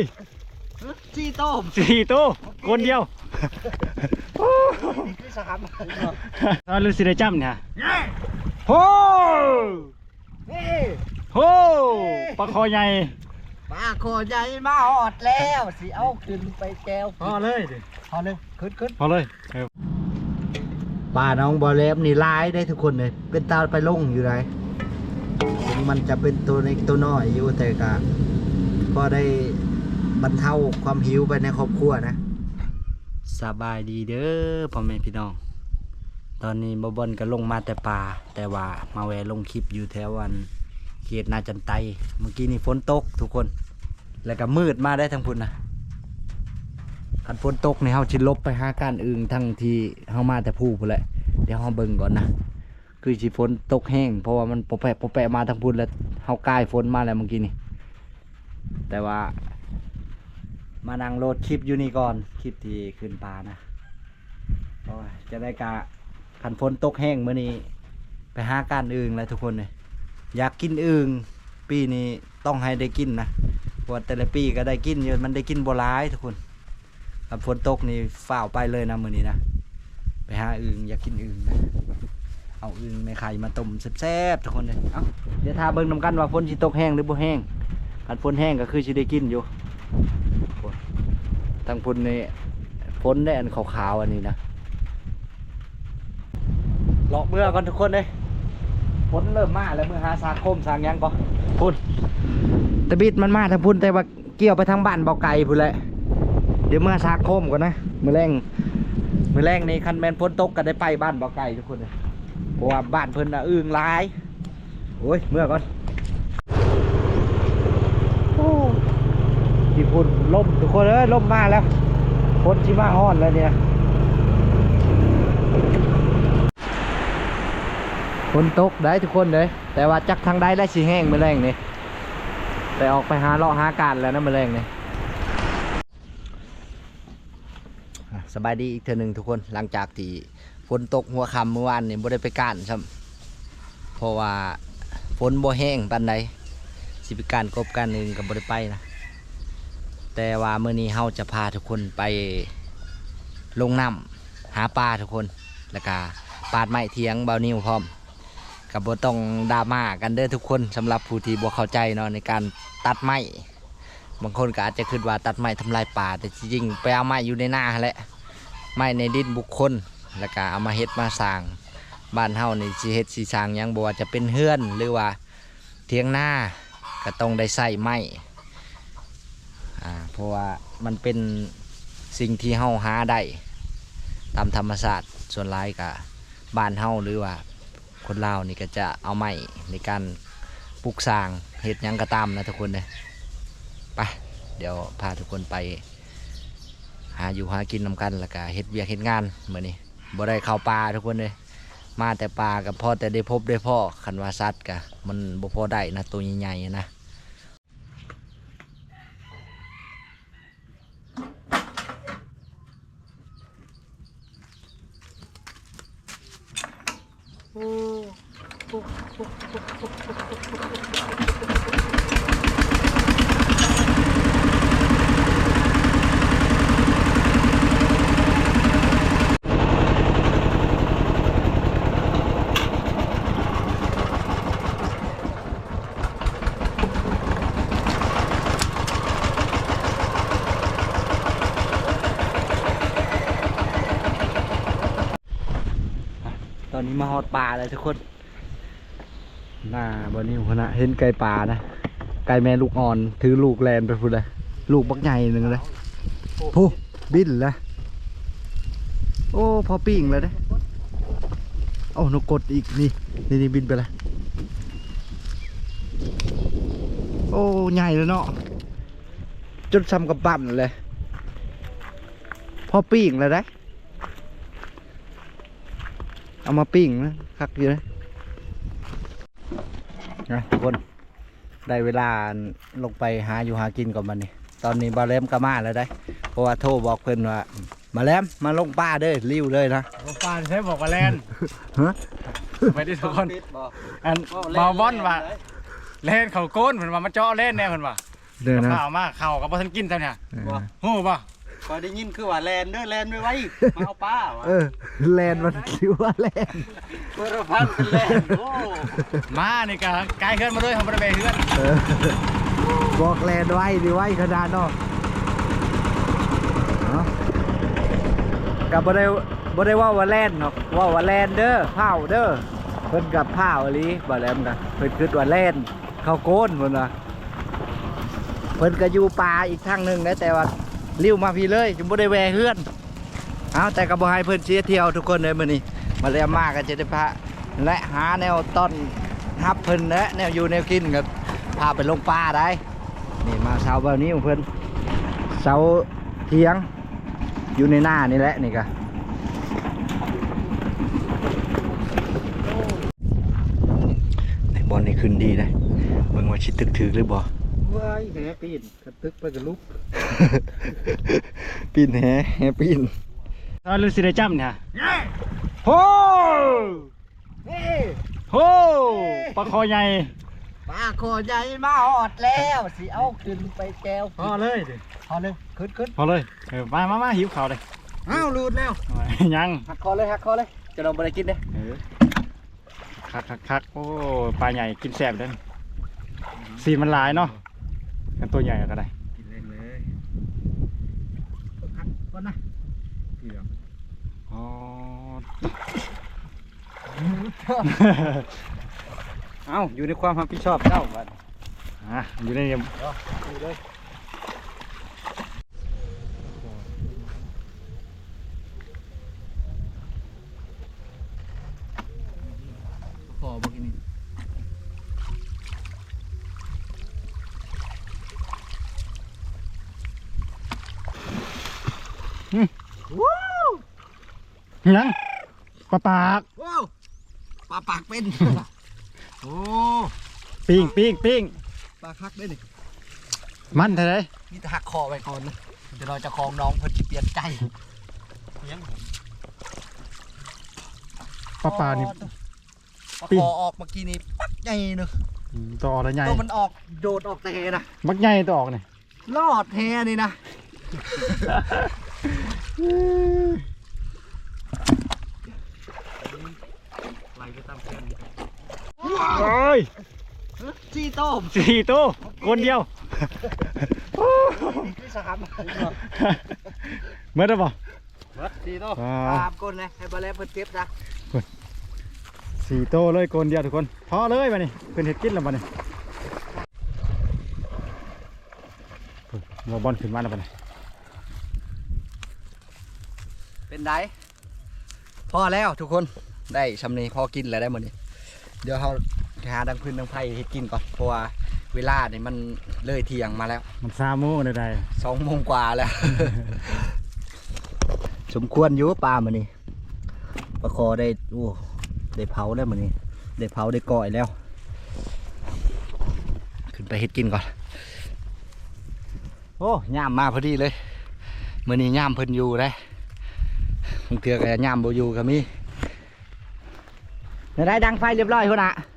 ยจีโต้มสี่ตัวคนเดียวนี่คือสามตอนรู้สิได้จำเนี่ยโฮเฮ้โฮปลาคอใหญ่ปลาโคใหญ่มาหอดแล้วสิเอาขึ้นไปแก้วพอเลยพอเลยขึ้นขึ้นพอเลยเออปลาน้องบอลเล็บนี่ร้ายได้ทุกคนเลยเป็นตาไปลงอยู่ไรถึงมันจะเป็นตัวเล็กตัวน้อยอยู่แต่ก็ก็ได้ บรรเทาความหิวไปในครอบครัวนะสบายดีเด้อพ่อแม่พี่น้อง ตอนนี้บอบอนก็ลงมาแต่ป่าแต่ว่ามาแวะลงคลิปอยู่แถววันเขตนาจันไตเมื่อกี้นี่ฝนตกทุกคน แล้วก็มืดมาได้ทั้งพุ่นนะคันฝนตกในเฮาสิลบไปหาการอื่นทั้งที่เฮามาแต่ผู้พุ่นแหละเดี๋ยวเฮาเบิ่งก่อนนะคือสิฝนตกแห้งเพราะว่ามันปะแปะปะแปะมาทั้งพุ่นแล้วเฮากายฝนมาแล้วเมื่อกี้นี่แต่ว่า มานั่งโหลดคลิปอยู่นี่ก่อนคลิปที่ขึ้นปลานะจะได้กะขันฝนตกแห้งเมื่อนี้ไปหาการอึ่งแล้วทุกคนเลยอยากกินอึ่งปีนี้ต้องให้ได้กินนะเพราะว่าแต่ละปีก็ได้กินอยู่มันได้กินบัวร้ายทุกคนขันฝนตกนี่ฝ่าวไปเลยนะเมื่อนี้นะไปหาอึ่งอยากกินอึ่งนะเอาอึ่งในไข่มาต้มแซ่บๆทุกคนเลยเอาเดี๋ยวทาเบิ่งนำกันว่าฝนสิตกแห้งหรือบ่แห้งขันฝนแห้งก็คือสิได้กินอยู่ ทางพุ่นนี่พ้นได้อันขาวๆอันนี้นะเลาะเมื่อก่อนทุกคนเลยพ้นเริ่มมาแล้วเมื่อหาสาคมสางหยังก่อนพุ่นตะบิดมันมาทางพุ่นแต่ว่าเกี่ยวไปทางบ้านเบาไก่พุ่นแหละเดี๋ยวเมื่อสาคมก่อนนะมือแรงมือแรงนี่คันแมนพ้นตกก็ได้ไปบ้านเบาไก่ทุกคนเลยเพราะว่าบ้านเพิ่นน่ะอึ้งหลายโอ้ยเมื่อก่อนโอ้ ที่พุ่นล่มทุกคนเอ้ยล่มมาแล้วพ้นชิมาฮอนแล้วเนี่ยฝนตกได้ทุกคนเลยแต่ว่าจักทางใดได้สีแห้งมือแรงนี่ไปออกไปหาเลาะหาการแล้วนะมือแรงนี่สบายดีอีกเทอหนึ่งทุกคนหลังจากที่ฝนตกหัวค่ำเมื่อวานนี่บ่ได้ไปการซ้ำเพราะว่าฝนบ่แห้งปานใดสิไปการกบการอื่นกับบ่ได้ไปนะ แต่ว่าเมื่อนี้เฮาจะพาทุกคนไปลงน้ำหาปลาทุกคนแล้วก็ปาดไม้เทียงเบานิวพร้อมกับบต้องดราม่ากันเด้อทุกคนสำหรับผู้ที่บ่เข้าใจเนาะในการตัดไม้บางคนก็อาจจะคิดว่าตัดไม้ทำลายป่า แต่จริงๆไปเอาไม้อยู่ในหั่นแหละไม้ในดินบุคคลแล้วก็เอามาเฮ็ดมาสร้างบ้านเฮานี่สิเฮ็ดสิสร้างยังบ่ว่าจะเป็นเฮือนหรือว่าเทียงหน้าก็ต้องได้ใส่ไม้ อ่าเพราะว่ามันเป็นสิ่งที่เฮาหาได้ตามธรรมชาติส่วนหลายกับบ้านเฮาหรือว่าคนลาวนี่ก็จะเอาไม้ในการปลูกสร้างเห็ดยังก็ตามนะทุกคนเลยไปเดี๋ยวพาทุกคนไป หาอยู่หากินนำกันแล้วก็เฮ็ดเวียกเฮ็ดงานเหมือนนี้บ่ได้เข้าป่าทุกคนเลยมาแต่ป่ากับพ่อแต่ได้พบได้พ่อคันว่าสัตว์กะมันบ่พอได้นะตัวใหญ่ๆนะ ตอ นี้มาฮอดป่าเลยทุกคนหน้าบอนิวพนะเห็นไก่ป่านะ ไก่แม่ลูกอ่อน ถือลูกแลนไปพูดเลย ลูกบักใหญ่หนึ่งเลยผู้บินลยโอ้ พอปิ้งเลยเด้โอ้นกกดอีกนี่ นี่นี่บินไปลยโอ้ใหญ่เลยเนาะจนซ้ำกับปั่นเลย พอปิ้งเลยได้ เอามาปิ้งนะคักอยู่นะนะทุกคนได้เวลาลงไปหาอยู่หากินก่อนมันนี่ตอนนี้บาเลมก็มาแล้วได้ เพราะว่าโทรบอกเพิ่นว่ามาแล้วมาลงป้าเด้อริ้วเลยนะฟานใช้บอกว่าแลนฮะไปที่ทุกคนอันบาบอนว่าแลนเขาโก้นเหมือนว่ามาเจาะเล่นแน่เหมือนว่าเด้อนะข้าวมากข้าวกับพ่ทันกินเท่าเนี่ยเออโอ้ป่ะ คอยได้ยินคือว่าแลนเด้อแลนไว้ไว้มาเอาป้าวะเออ แลนมันคิดว่าแลนเพื่อพันเป็นแลนโอ้มานี่ก็กายเคลื่อนมาด้วยทำบริเวณเพื่อนเออบอกแลนไว้ดีไว้ขนาดเนาะเนาะกับบ่ได้บ่ได้ว่าว่าแลนเนาะว่าว่าแลนเด้อเผาเด้อเพิ่นกับเผาอีหลีบ่แลมกันเพิ่นคิดว่าแลนเข้าโกนเพิ่นว่าเพิ่นก็อยู่ป่าอีกทางหนึงนะแต่ว่า ลิ้วมาพี่เลยจึงบ่ได้แวเฮือนเอาแต่ก็บ่ให้เพิ่อนเสียเที่ยวทุกคนเลยมื้อนี้มาแล้วมาก็จะได้พาและหาแนวต้นฮับเพิ่นและแนวอยู่แนวกินก็พาไปลงป่าได้นี่มาเสาแบบนี้ของเพิ่นเสาเทียงอยู่ในหน้านี่แหละนี่ก็ในบอลนี่ขึ้นดีเลยเบิ่งว่าชิดตึกถือหรือบ่ ว้ายแหปีนกระตึกไปกับลุกปีนแฮแฮปีนตอนฤาษีได้จำเนี่ยโอ้โอ้ปลาคอใหญ่ปลาโคใหญ่มาหอดแล้วสิเอาขึ้นไปแก้วพอเลยดิพอเลยขึ้นขึ้นพอเลยเออมามามาหิวข้าวเลยอ้าวรูดแล้วยังหักคอเลยหักคอเลยจะลองไปกินเด้เออคักคักคักโอ้ปลาใหญ่กินแสบเด้อสีมันหลายเนาะ กันตัวใหญ่ก็ได้กินเล่นเลยหักก่อนนะอ๋อเอ้าอยู่ในความรับผิดชอบเจ้าบัดอะอยู่ในเกมพอบ่กินนี่ ยังปลาปาก ว้าวปลาปากเป็นโอ้ปิ้งปิ้งปิ้งปลาคักได้นี่มันเท่าไรนี่จะหักคอไปก่อนนะเดี๋ยวเราจะคลองน้องเพิ่นสิเปลี่ยนใจปลาปลานี่ ปลาปิ้คงอออกเมื่อกี้นี่ปักใหญ่เนอะตัวอะไรใหญ่ตัวมันออกโดดออกแต่นะมักใหญ่ตัวออกเนี่ย รอดแฮนี่นะ ไหลไปตามเส้น โอ้ยจีโต้มสี่ตัวคนเดียวนี่คือสามเมื่อไหร่บ่วัดดีโตสามคนเลยให้บอลเล่เพิ่นเก็บนะสี่ตัวเลยคนเดียวทุกคนพอเลยมานี่เป็นเห็ดกินแล้วมานี่หัวบอลขึ้นมาแล้วมานี่เป็นไดพอแล้วทุกคนได้ชำนี้พอกินแล้วได้หมดนี่เดี๋ยวเราไป หาดังพื้นดังไผ่ให้กินก่อนเพราะว่าเวลานี่มันเลยเที่ยงมาแล้วมันซาโม่ใดสองโมงกว่าแล้ว สมควรอยู่ปลามันนี่ปลาคอได้โอ้ได้เผาแล้วมันนี่ได้เผาได้ก่อยแล้ว ขึ้นไปเฮ็ดกินก่อน โอ้ย่ามมาพอดีเลยมื่อนี้ย่ามเพิ่นอยู่ได้บางเทื่อก็ย่ามบ่อยู่ก็มีได้ดังไฟเรียบร้อยคนน่ะบะอั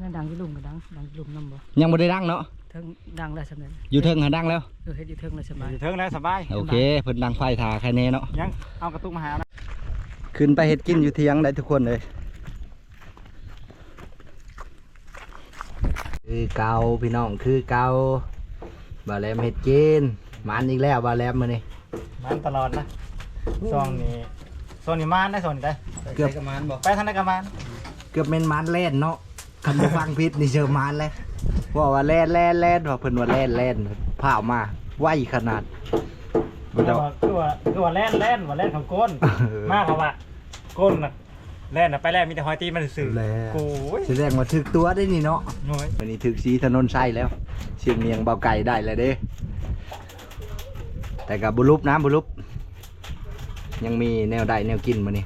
นนั้นดังที่ลุมก็ดังดังที่ลุมน้ำบ่ยังบ่ได้ดังเนาะเทิงดังแล้วสำเร็จอยู่เทิงหาดังแล้ว เออเฮ็ดอยู่เทิงเลยสๆบายอยู่เทิงแล้วสบายโอเคเพิ่นดังไฟทาใครแน่เนาะยังเอากระตุกมาหานะขึ้นไปเฮ็ดกินอยู่เทียงได้ทุกคนเลยคือเกาพี่น้องคือเกาบาแลมเฮ็ดกินมันอีกแล้วบาแลมมื้อนี้มันตลอดนะซองนี้โซนนี้มานได้โซนนี้ได้เกือบกระมานบอกไปทางไหนกันมานเกือบแม่นมันแล่นเนาะ คันบ่ฟังผิดนี่เจอมันแล้วว่าว่าแล่นแล่นแล่นว่าเพิ่นว่าแล่นแล่นพาออกมาไวขนาดบ่คือต้องว่าคือว่าคือว่าแล่นแล่นว่าแล่นของก้น เออมากเขาว่าก้นน่ะแล่นน่ะไปแล่นมีแต่หอยตีมันสื่อแล้วโอ้ยแสดงว่าถึกตัวได้นี่เนาะโอ้ยวันนี้ถึกสีถนนไส้แล้ว เชียงเมียงเบาไก่ได้แล้วเด้ แต่กับบุรุษนะบุรุษยังมีแนวใดแนวกินมานี่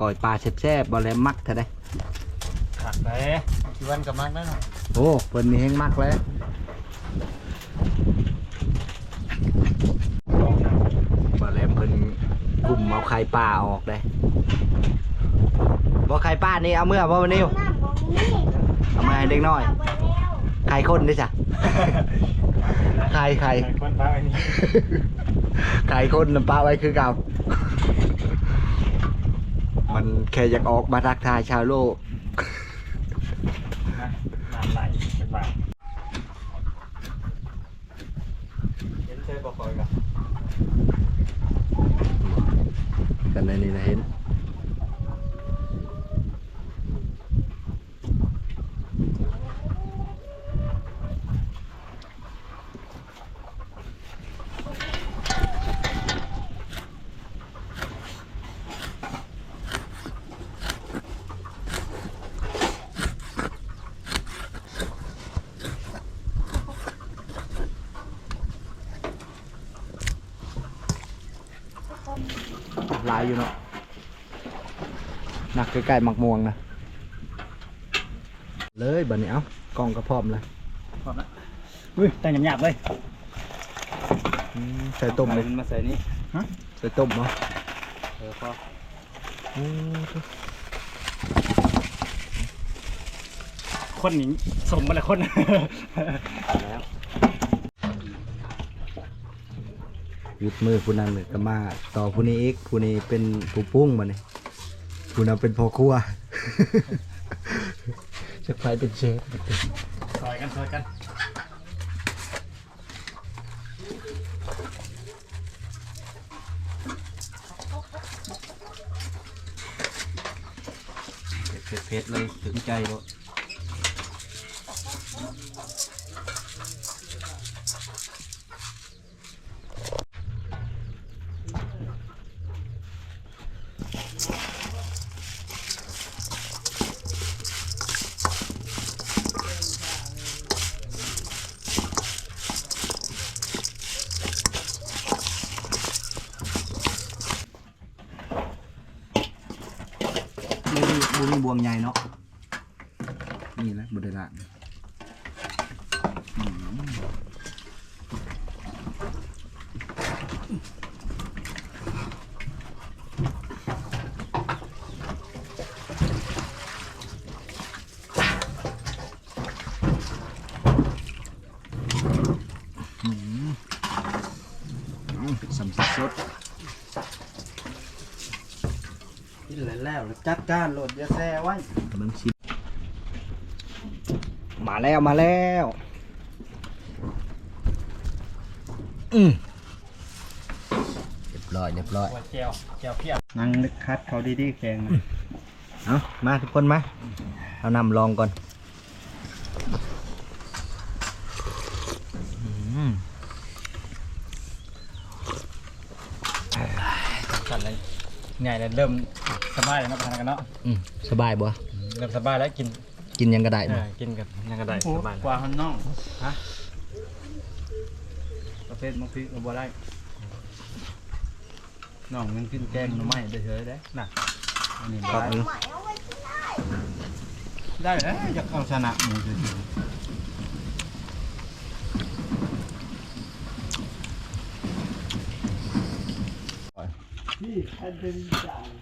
ก่อยปลาแซ่บๆบอลแลมมักเถอะได้ขัดไป กี่วันกระมานได้หน่อยโอ้เพิ่นนี่แห้งมักแล้วบอลแลมเพิ่นกลุ่มเอาไข่ปลาออกได้บ่ไข่ปลานี่เอาเมื่อบ่วันนี้เอามาให้เด็กน้อยไขายคนด้วยจ้ะขายขายคนป้าอันนี้ขายคนน้ำปลาไว้คือเก่า มันแค่อยากออกมาทักทายชาวโลก นะน้ำไหลเป็นบาทเห็นเธอบอกคอยกับกันในนี้นะเห็น ลายอยู่เนาะหนักใกล้ๆหมักม่วงนะ เลยบัดนี้เอ้ากล้องก็พร้อมเลยพร้อมแล้วอุ้ยแต่งหยาบๆเลยอืมใส่ต้มเลยมาใส่นี่ใส่ต้มเนาะเออพออืมคนนี้สมมาแล้วคนแล้ว ยุดมือผู้นั้นเลยก็มาต่อผู้นี้อีกผู้นี้เป็นผู้ปุ้งมาเนี่ยผู้นั้นเป็นพ่อครัวจะใครเป็นเชฟซอยกันซอยกันเผ็ดๆเลยถึงใจบ่ไม่ได้บุ มีบวงใหญ่เนาะนี่แหละบุได้ละสัมผัสสด กินแล้วแล้ว จัดการโหลดยาแซ่ไว้กำลังชิมมาแล้วมาแล้ว อืมเรียบร้อยเรียบร้อยหัวเจียวเจียวเพียบนั่งนึกคัดเขาดีๆแข็งนะเอามาทุกคนมา เอานำลองก่อนอืมสั่นเลยใหญ่เลยเริ่ม สบายแล้วเนาะทานกันเนาะอืมสบายบ่เริ่มสบายแล้วกินกินยังก็ได้เอบ่อกินกันยังก็ได้สบายกว่าข้างนอกฮะประเภทมังพิกบ่ได้น้องยังกินแกงหน่อไม้ได้เฉยได้น่ะอันนี้ครับได้ได้แล้วอยากเอาชนะหมูสิเรา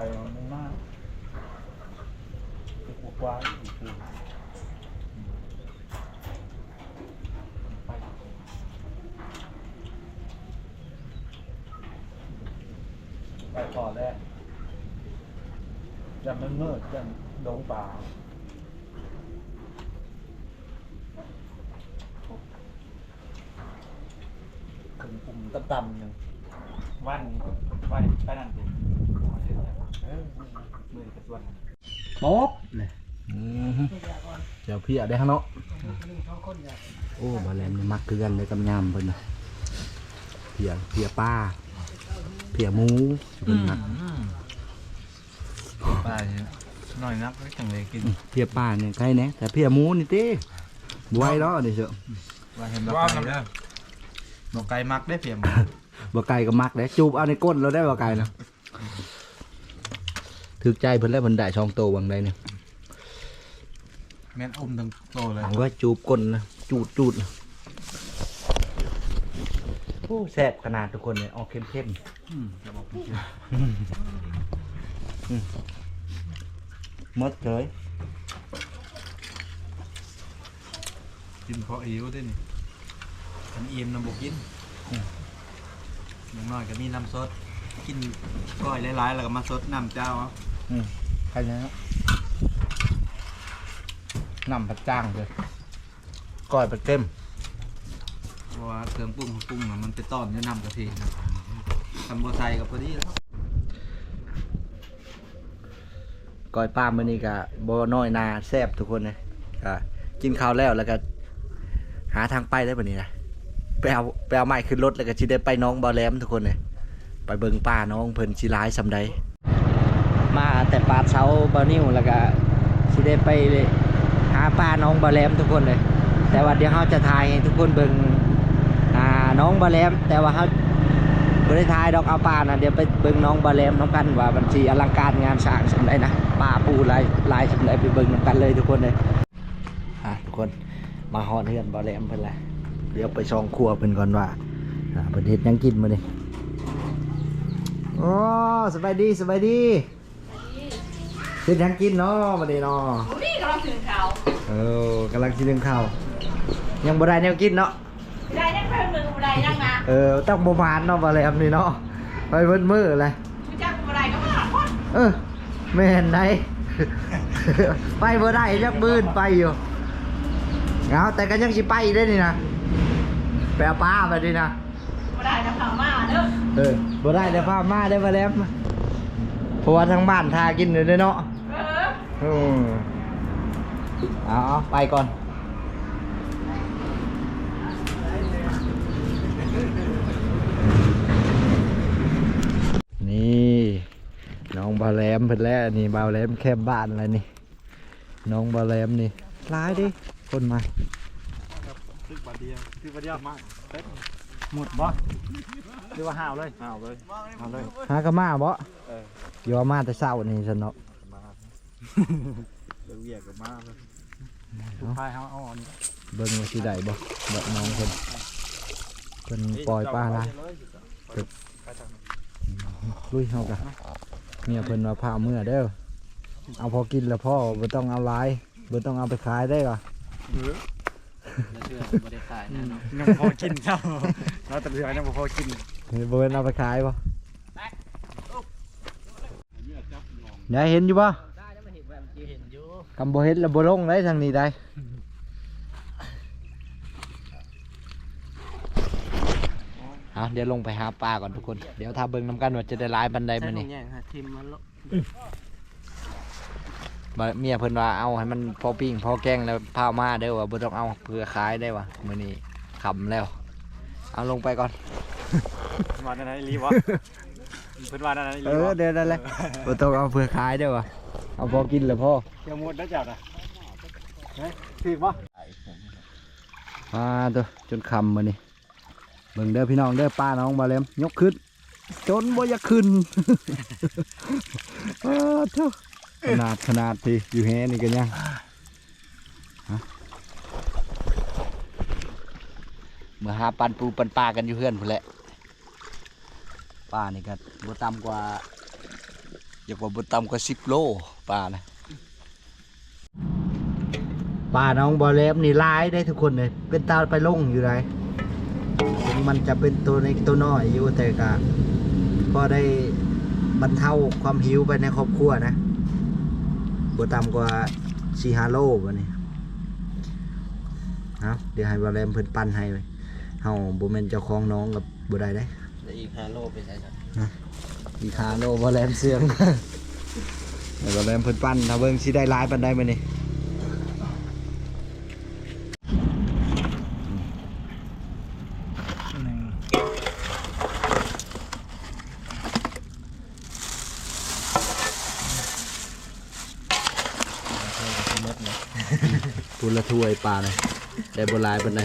ดังต่อไก่มันมากว้าอีกคือไปไปต่อแรกยังมันมืดยังดงป่าขึ้นปุ่มต่ำๆหนึ่งวันวันไปนั่นสิ เออมือกระส่วนป๊อบเลยเจ้าพี่ได้ฮะเนาะโอ้บาแลมนี่มักคือกันเลยกับยามเพิ่นน่ะพียเพียป้าเพียหมูเพิ่นมักปลาเนี่ยน้อยนักไม่จังเลยกินเพียป้าเนี่ยใครเนี่ยแต่เพียหมูนี่ติบวยแล้วนี่เถอะว่าเห็นบอกไก่เด้อบอกไก่มักได้เพียงบ่ไก่ก็มักเด้จูบเอาในก้นเราได้บ่ไก่นะ ถึกใจเพิ่นแล้วเพิ่นได้ช่องโตวบางใดเนี่ยแม่นอมทั้งโตเลยเอาไว้จูบก้นนะจูดจูดนะโอ้แซ่บขนาดทุกคนเนี่ยออกเข้มๆจะบอกพี่มดเลยกินเพราะอิวด้วยนี่อันอิ่มน้ำบุกินอย่างน้อยก็มีน้ำซดกินก้อยหลายๆแล้วก็มาซดน้ำเจ้าเอา ใครนะนำผัดจ้างเลยก้อยผัดเต็มเพราะว่าเครื่องปรุงปรุงน่ะมันไปต้อนด้วยน้ำกะทินะทำบัวไซกับพอดีแล้วก้อยปลามื่อนี้ก็บ่น้อยนาแซ่บทุกคนเลยก็กินข้าวแล้วแล้วก็ หาทางไปได้แบบนี้นะไปเอาไปเอาไม้ขึ้นรถแล้วก็สิได้ไปน้องบ่อแหลมทุกคนเลยไปเบิ่งป้าน้องเพิ่นสิร้ายสำใด มาแต่ปาดเสาบ่อนิ้วแล้วก็สิได้ไปหาป้าน้องบ่อแลมทุกคนเลย แต่ว่าเดี๋ยวเราจะถ่ายให้ทุกคนเบิ่งอ่าน้องบ่อแลม แต่ว่าเราบ่ได้ถ่ายดอกเอาป้านะเดี๋ยวไปเบิ่งน้องบ่อแลมน้องกันว่ามันสิอลังการงานสร้างสำใดนะป้าปูลายลายสำใดไปเบิ่งน้ำกันเลยทุกคนเลยอะทุกคนมาฮอดเฮือนบ่อแลมเพิ่นละเดี๋ยวไปช่องครัวเพิ่นก่อนว่าอ่าเพิ่นเฮ็ดยังกินมื้อนี้โอ้สบายดีสบายดี เฮ็ดหยังกินเนาะมื้อนี้เนาะนี่กำลังถึงเขาเออกำลังสินึ่งข้าวยังบ่ได้แนวกินเนาะได้ยังเพิ่มหนึ่งบันไดยังนะเออต้องบ่มานเนาะบ่อแหลมนี่เนาะไปเบิ่นมื้อเลยไม่จักบันไดก็มาหาคนเออแม่นได้ไปบ่ได้จักมื้นไปอยู่เอาแต่ก็ยังสิไปได้นี่นะไปเอาปลาไปดินะบันไดจะผ่ามาเด้อเออบ่ได้แต่พามาได้มาแล้วเพราะว่าทางบ้านทากินอยู่ด้วยเนาะเอออืมเอาเอาไปก่อน นี่น้องบาแรมเพิ่นแล้วนี่บาแรมแคบบ้านอะไรนี่ น้องบาแรมนี่ร้ายดิคนมาซื้อบาทเดียวซื้อบาทเดียวมากเต็มหมดบ่หรือว่าห้าวเลยห้าวเลยห้าวเลยหากะมาบ่เอออยู่ว่ามาแต่เช้านี่ซั่นเนาะ เดี๋ยวเวียกกับมาเลยพายเขาเอาอันนี้เบิ่งว่าสิได้บ่แบบน้องเพิ่นเพิ่นปล่อยปลาละลุยเฮากะเมียเพิ่นว่าพาเมื่อเด้อเอาพอกินแล้วพ่อบ่ต้องเอาหลายบ่ต้องเอาไปขายได้ก่ะยังพอกินเจ้าเราแต่เรือยังบ่พอกินบ่เป็นเอาไปขายบ่ยายเห็นอยู่บ่ กำบ่เห็นแล้วบ่ลงได้ทางนี้ได้เอาเดี๋ยวลงไปหาปลาก่อนทุกคน เดี๋ยวถ้าเบิ่งนํกันว่าจะได้หลายบันไดมื้อนี้ทิมมันลบ่เมียเพิ่นว่าเอาให้มันพอปิ้งพอแกงแล้วพามาเด้อว่าบ่ต้องเอาเพื่อขายได้ว่ะมื้อนี้ขำแล้ว เอาลงไปก่อนมาในไหนรีวะเพิ่นว่าในไหนรีเออวะเดี๋ยวนั่นแหละบ่ต้องเอาเพื่อขายได้ว่ะ เอาพอกินแล้วพ่อเกี่ยวหมดได้จัดอะเฮ้ยถีบวะมาตัวจนคำมานี่เบิ่งเด้อพี่น้องเด้อป้าน้องมาแล้วยกขึ้น จนบ่อยากขึ้นอ้าวเท่าขนาดขนาดที่อยู่แฮนี่กันยังฮะเมื่อหาปันปูปันปลากันอยู่เพื่อนพุ่นแหละป้านี่ก็บ่ต่ำกว่าอยากว่าบ่ต่ำกว่าสิบโล ป้านะป้าน้องบอเล็บนี่ร้ายได้ทุกคนเลยเป็นตาไปลงอยู่ไรถึงมันจะเป็นตัวในตัวน้อยอยู่แต่ก็ก็ได้บรรเทาความหิวไปในครอบครัวนะบ่ต่ำกว่าสี่ห้าโลวันนี้เอาเดี๋ยวให้บอเล็มเพิ่นปั้นให้ไว้เฮาบ่แม่นเจ้าของน้องกับบ่ได้ได้อีกห้าโลไปใส่อีกห้าโลบอเล็มเสียง เดี๋ยวเริ่มเพิ่นปั้นทำเบิ่งชีได้หลายปานได้ไหมนี้พูนละถ้วยปลาเลยได้บหลายปานใด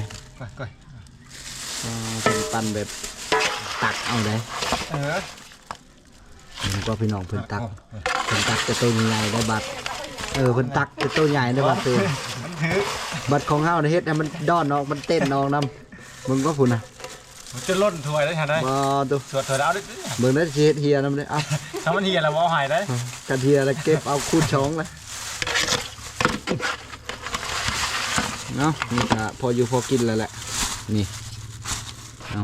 ก่อยอ่าเป็นปั้นแบบตักเอาได้เออก็พี่น้องเพิ่นตัก พิ่นตักแต่ตัวใหญ่ได้บัดเออเพิ่นตักแต่ตัวใหญ่ได้บัดเพิ่นมันถือบัดของเฮาเนี่ยเฮ็ดให้มันดอนออกมันเต้นออกนํมึงก็พุ่นน่ะมันจะล่นถ้วยได้ทันได้บ่ตัวสวดถวยเอาดิมึงได้สิเฮ็ดเฮียนำเด้เอาถ้ามันเฮียแล้วว่าเอาหายได้กันเฮียแล้วเก็บเอาคูดช้องเลยเนาะนี่ก็พออยู่พอกินแล้วแหละนี่เอา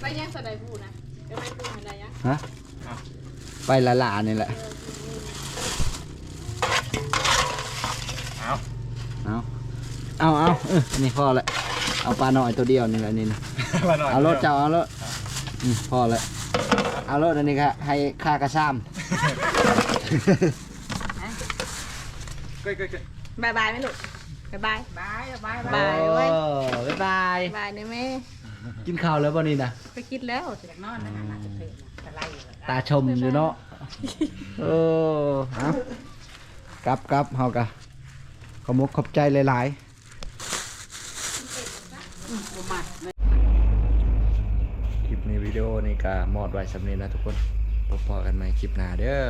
ไปยังสะไดบูนะจะไปปูอะไรยังฮะ ไปละลานี่แหละ เอาเอาเอาเอาเออนี่พอละเอาปลาหน่อยตัวเดียวนี่แหละนี่นะมาหน่อยเอารถเจ้าเอารถอืมพอละเอารถอันนี้ครับให้ค่ากระซ้ำก้อยก้อยก้อยบายบายไหมลูกบายบายบายบายบาบายยเว้เว้ยยบ๊ายบาย บายได้ไหมกินข้าวแล้วบ่นี่นะไปคิดแล้วตาชมอยู่เนาะเออเอากลับกลับเฮากะขอมกขอบใจหลายๆคลิปในวิดีโอนี่ก็มอดไว้สำเร็จนะทุกคนพบกันใหม่คลิปหน้าเด้อ